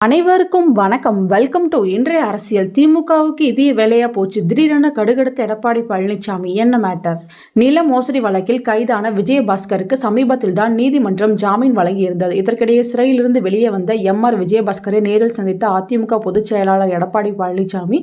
அனைவருக்கும் வணக்கம். Welcome to இன்றைய அரசியல். திமுகவுக்கு இதே வேலையா போச்சு. திடீரென கடுகடுத்த எடப்பாடி பழனிசாமி என்ன மேட்டர் நில மோசடி வழக்கில் கைதான விஜயபாஸ்கருக்கு சமீபத்தில் தான் நீதிமன்றம் ஜாமீன் வழங்கியிருந்தது. இதற்கிடையே சிறையிலிருந்து வெளியே வந்த எம் ஆர் விஜயபாஸ்கரை நேரில் சந்தித்த அதிமுக பொதுச் செயலாளர் எடப்பாடி பழனிசாமி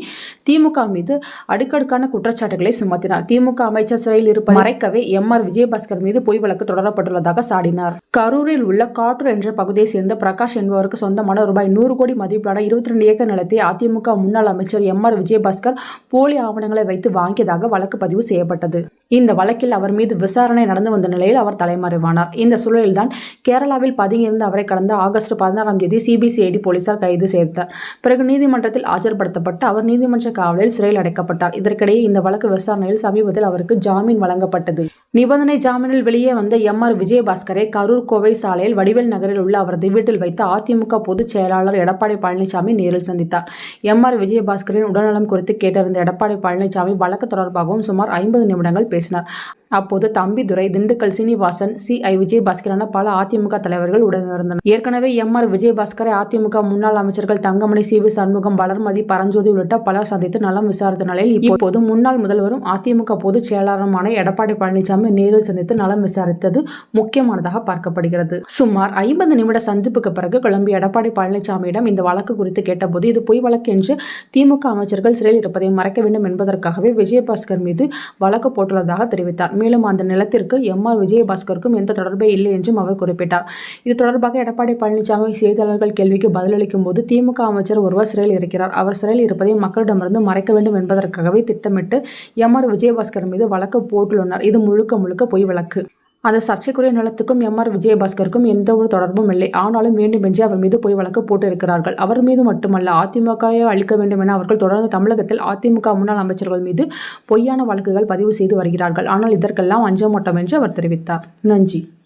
திமுக மீது அடுக்கடுக்கான குற்றச்சாட்டுகளை சுமத்தினார். திமுக அமைச்சர் சிறையில் இருப்பதை மறைக்கவே எம் ஆர் விஜயபாஸ்கர் மீது பொய் வழக்கு தொடரப்பட்டுள்ளதாக சாடினார். கரூரில் உள்ள காட்டூர் என்ற பகுதியை சேர்ந்த பிரகாஷ் என்பவருக்கு சொந்தமான ரூபாய் நூறு நூறு கோடி மதிப்பிலான இருபத்தி ரெண்டு ஏக்கர் நிலத்தை அதிமுக முன்னாள் அமைச்சர் எம் ஆர் விஜயபாஸ்கர் போலி ஆவணங்களை வைத்து வாங்கியதாக வழக்கு பதிவு செய்யப்பட்டது. இந்த வழக்கில் அவர் மீது விசாரணை நடந்து வந்த நிலையில் அவர் தலைமறைவானார். இந்த சூழலில்தான் கேரளாவில் பதுங்கியிருந்த அவரை கடந்த ஆகஸ்ட் பதினாறாம் தேதி சிபிசிஐடி போலீசார் கைது செய்தனர். பிறகு நீதிமன்றத்தில் ஆஜர்படுத்தப்பட்டு அவர் நீதிமன்ற காவலில் சிறையில் அடைக்கப்பட்டார். இதற்கிடையே இந்த வழக்கு விசாரணையில் சமீபத்தில் அவருக்கு ஜாமீன் வழங்கப்பட்டது. நிபந்தனை ஜாமீனில் வெளியே வந்த எம். ஆர். விஜயபாஸ்கரை கரூர் கோவை சாலையில் வடிவேல் நகரில் உள்ள அவரது வீட்டில் வைத்து அதிமுக பொதுச் செயலாளர் எடப்பாடி பழனிசாமி நேரில் சந்தித்தார். எம். ஆர். விஜயபாஸ்கரின் உடல்நலம் குறித்து கேட்டறிந்த எடப்பாடி பழனிசாமி வழக்கு தொடர்பாகவும் சுமார் ஐம்பது நிமிடங்கள் பேசினார். அப்போது தம்பிதுரை திண்டுக்கல் சீனிவாசன் சி. ஐ. விஜயபாஸ்கர் என பல அதிமுக தலைவர்கள் உடனிருந்தனர். ஏற்கனவே எம். ஆர். விஜயபாஸ்கரை அதிமுக முன்னாள் அமைச்சர்கள் தங்கமணி சி. வி. சண்முகம் வளர்மதி பரஞ்சோதி உள்ளிட்ட பலர் சந்தித்து நலம் விசாரித்த நிலையில் இப்போது முன்னாள் முதல்வரும் அதிமுக பொதுச் செயலாளருமான எடப்பாடி பழனிசாமி நேரில் சந்தித்து நலம் விசாரித்தது முக்கியமானதாக பார்க்கப்படுகிறது. சுமார் ஐம்பது நிமிட சந்திப்புக்கு பிறகு கிளம்பிய எடப்பாடி பழனிசாமியிடம் இந்த வழக்கு குறித்து கேட்டபோது இது பொய் வழக்கு என்று திமுக அமைச்சர்கள் சிறையில் இருப்பதை மறைக்க வேண்டும் என்பதற்காகவே விஜயபாஸ்கர் மீது வழக்கு போட்டுள்ளதாக தெரிவித்தார். மேலும் அந்த நிலத்திற்கு எம் ஆர் விஜயபாஸ்கருக்கும் எந்த தொடர்பே இல்லை என்றும் அவர் குறிப்பிட்டார். இது தொடர்பாக எடப்பாடி பழனிசாமி செய்தியாளர்கள் கேள்விக்கு பதிலளிக்கும் போது திமுக அமைச்சர் ஒருவர் சிறையில் இருக்கிறார். அவர் சிறையில் இருப்பதை மக்களிடமிருந்து மறைக்க வேண்டும் என்பதற்காகவே திட்டமிட்டு எம் ஆர் விஜயபாஸ்கர் மீது வழக்கு போட்டுள்ளனர். இது முழுக்க முழுக்க பொய் வழக்கு. அந்த சர்ச்சைக்குரிய நிலத்துக்கும் எம். ஆர். விஜயபாஸ்கருக்கும் எந்த ஒரு தொடர்பும் இல்லை. ஆனாலும் வேண்டுமென்றே அவர் மீது பொய் வழக்கு போட்டிருக்கிறார்கள். அவர் மீது மட்டுமல்ல அதிமுகவை அழிக்க வேண்டும் என அவர்கள் தொடர்ந்து தமிழகத்தில் அதிமுக முன்னாள் அமைச்சர்கள் மீது பொய்யான வழக்குகள் பதிவு செய்து வருகிறார்கள். ஆனால் இதற்கெல்லாம் அஞ்ச மாட்டோம் என்று அவர் தெரிவித்தார். நன்றி.